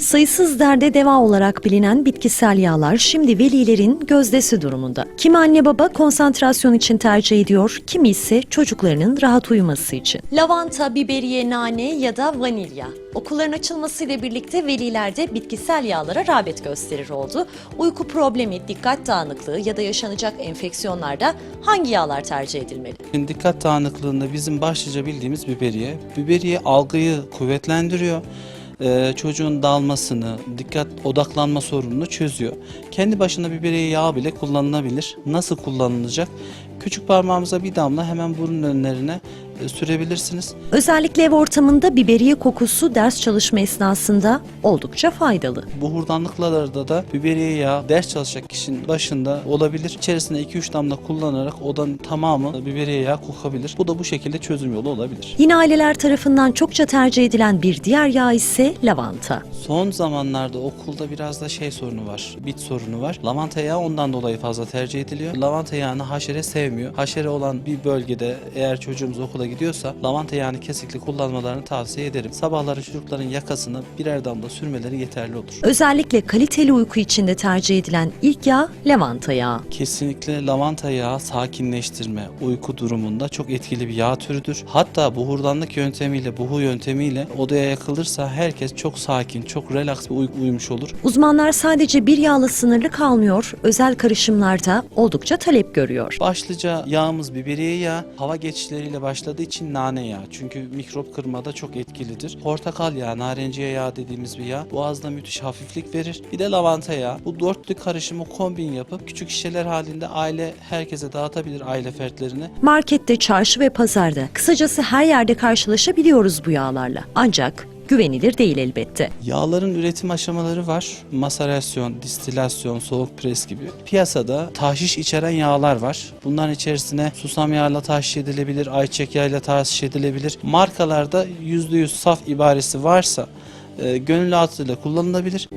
Sayısız derde deva olarak bilinen bitkisel yağlar şimdi velilerin gözdesi durumunda. Kimi anne baba konsantrasyon için tercih ediyor, kimi ise çocuklarının rahat uyuması için. Lavanta, biberiye, nane ya da vanilya. Okulların açılmasıyla birlikte veliler de bitkisel yağlara rağbet gösterir oldu. Uyku problemi, dikkat dağınıklığı ya da yaşanacak enfeksiyonlarda hangi yağlar tercih edilmeli? Şimdi dikkat dağınıklığında bizim başlıca bildiğimiz biberiye. Biberiye algıyı kuvvetlendiriyor. Ee, çocuğun dalmasını, dikkat odaklanma sorununu çözüyor. Kendi başına biberiye yağı bile kullanılabilir. Nasıl kullanılacak? Küçük parmağımıza bir damla hemen burun önlerine e, sürebilirsiniz. Özellikle ev ortamında biberiye kokusu ders çalışma esnasında oldukça faydalı. Buhurdanlıklarda da biberiye yağı ders çalışacak kişinin başında olabilir. İçerisine 2-3 damla kullanarak odanın tamamı biberiye yağı kokabilir. Bu da bu şekilde çözüm yolu olabilir. Yine aileler tarafından çokça tercih edilen bir diğer yağ ise lavanta. Son zamanlarda okulda biraz da şey sorunu var, bit sorunu var. Lavanta yağı ondan dolayı fazla tercih ediliyor. Lavanta yağını haşere sevmiyor. Haşere olan bir bölgede eğer çocuğumuz okula gidiyorsa lavanta yağını kesinlikle kullanmalarını tavsiye ederim. Sabahları çocukların yakasına birer damla sürmeleri yeterli olur. Özellikle kaliteli uyku için de tercih edilen ilk yağ lavanta yağı. Kesinlikle lavanta yağı sakinleştirme, uyku durumunda çok etkili bir yağ türüdür. Hatta buhurdanlık yöntemiyle, buhu yöntemiyle odaya yakılırsa herkes çok sakin, çok relax bir uyku uyumuş olur. Uzmanlar sadece bir yağla sınırlı kalmıyor, özel karışımlarda oldukça talep görüyor. Başlıca yağımız biberiye yağı. Hava geçişleriyle başladığı için nane yağı. Çünkü mikrop kırmada çok etkilidir. Portakal yağı, narenciye yağı dediğimiz bir yağ. Boğazda müthiş hafiflik verir. Bir de lavanta yağı. Bu dörtlü karışımı kombin yapıp küçük şişeler halinde aile herkese dağıtabilir aile fertlerine. Markette, çarşı ve pazarda, kısacası her yerde karşılaşabiliyoruz bu yağlarla. Ancak güvenilir değil elbette. Yağların üretim aşamaları var. Maserasyon, distilasyon, soğuk pres gibi. Piyasada tahşiş içeren yağlar var. Bunların içerisine susam yağıyla tahşiş edilebilir, ayçiçek yağıyla tahşiş edilebilir. Markalarda %100 saf ibaresi varsa e, gönül rahatlığıyla kullanılabilir.